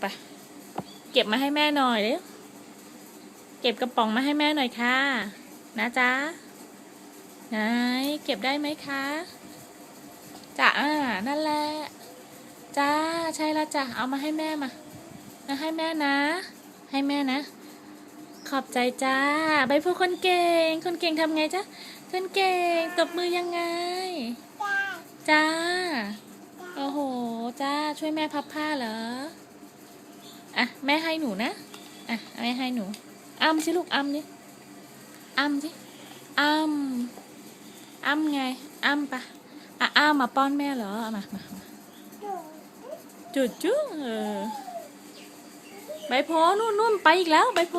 ไป เก็บมาให้แม่หน่อยเร็วเก็บกระป๋องมาให้แม่หน่อยค่ะ นะจ๊ะไหนเก็บได้ไหมคะจ้ะอ่านั่นแหละจ้าใช่แล้วจ้ะเอามาให้แม่มามาให้แม่นะ ให้แม่นะ ขอบใจจ้าใบพูคนเก่ง คนเก่งทำไงจ๊ะคนเก่งตบมือยังไง จ้าโอ้โห จ้าช่วยแม่พับผ้าเหรอ อะแม่ให้หนูนะอะแม่ให้หนูอ้ำสิลูกอ้ำนี่อ้ำสิอ้ำอ้ำไงอ้ำปะอะอ้ำมาป้อนแม่เหรอมามามาจุดจุ๊เออใบโพนู่นนู่นไปอีกแล้ว ใบโพ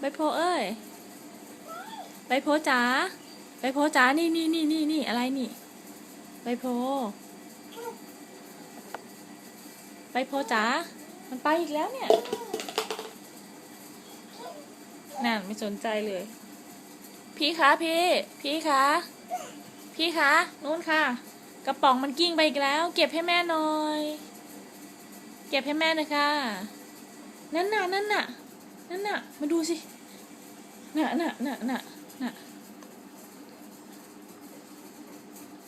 ใบโพเอ้ยใบโพจ๋าใบโพจ๋านี่นี่นี่นี่นี่อะไรนี่ใบโพใบโพจ๋า มันไปอีกแล้วเนี่ยนั่นไม่สนใจเลย พี่คะพี่ พี่คะ พี่คะนู่นค่ะ กระป๋องมันกิ้งไปอีกแล้ว เก็บให้แม่หน่อย เก็บให้แม่หน่อยค่ะ นั่นน่ะนั่นน่ะนั่นน่ะ มาดูสิน่ะน่ะน่ะน่ะน่ะ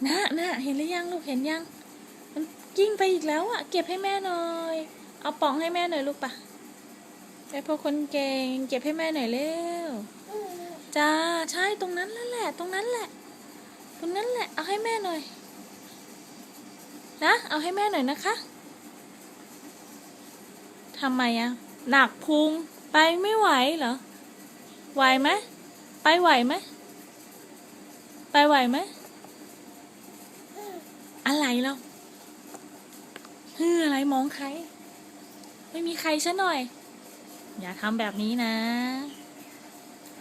น่ะน่ะเห็นหรือยังลูกเห็นยัง มันกิ้งไปอีกแล้วอะเก็บให้แม่หน่อย เอาปองให้แม่หน่อยลูกปะไอพวกคนเก่งเก็บให้แม่หน่อยเร็วจ้าใช่ตรงนั้นแล้วแหละ ตรงนั้นแหละ ตรงนั้นแหละ เอาให้แม่หน่อย นะ เอาให้แม่หน่อยนะคะทำไมอะหนักพุงไปไม่ไหวเหรอไหวไหมไปไหวไหมไปไหวไหมอะไรแล้วเฮ้ออะไรมองใคร ไม่มีใครซะหน่อย อย่าทำแบบนี้นะ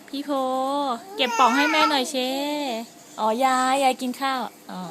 พี่โพ เก็บป่องให้แม่หน่อยเช อ๋อยายยายกินข้าว อ๋อ